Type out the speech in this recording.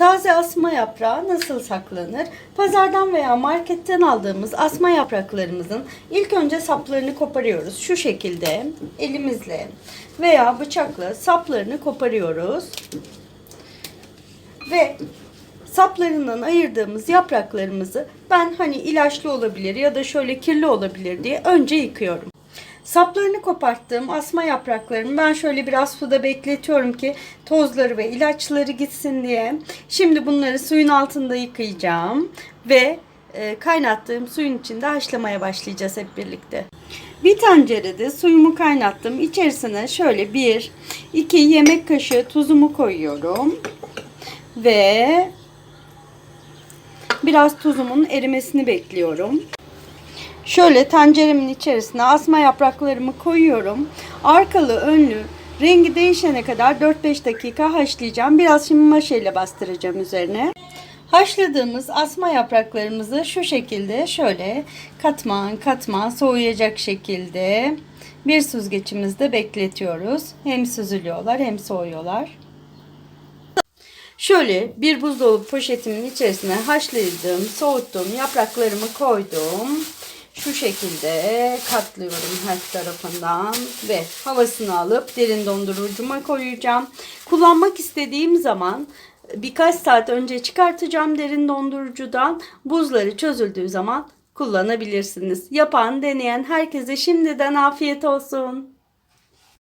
Taze asma yaprağı nasıl saklanır? Pazardan veya marketten aldığımız asma yapraklarımızın ilk önce saplarını koparıyoruz. Şu şekilde elimizle veya bıçakla saplarını koparıyoruz. Ve saplarından ayırdığımız yapraklarımızı ben hani ilaçlı olabilir ya da şöyle kirli olabilir diye önce yıkıyorum. Saplarını koparttığım asma yapraklarımı ben şöyle biraz suda bekletiyorum ki tozları ve ilaçları gitsin diye. Şimdi bunları suyun altında yıkayacağım ve e, kaynattığım suyun içinde haşlamaya başlayacağız hep birlikte. Bir tencerede suyumu kaynattım. İçerisine şöyle bir iki yemek kaşığı tuzumu koyuyorum ve biraz tuzumun erimesini bekliyorum. Şöyle tenceremin içerisine asma yapraklarımı koyuyorum. Arkalı önlü rengi değişene kadar 4-5 dakika haşlayacağım. Biraz şimdi maşayla bastıracağım üzerine. Haşladığımız asma yapraklarımızı şu şekilde şöyle katman katman soğuyacak şekilde bir süzgeçimizde bekletiyoruz. Hem süzülüyorlar hem soğuyorlar. Şöyle bir buzdolabı poşetimin içerisine haşladığım, soğuttuğum yapraklarımı koydum. Şu şekilde katlıyorum her tarafından ve havasını alıp derin dondurucuma koyacağım. Kullanmak istediğim zaman birkaç saat önce çıkartacağım derin dondurucudan. Buzları çözüldüğü zaman kullanabilirsiniz. Yapan, deneyen herkese şimdiden afiyet olsun.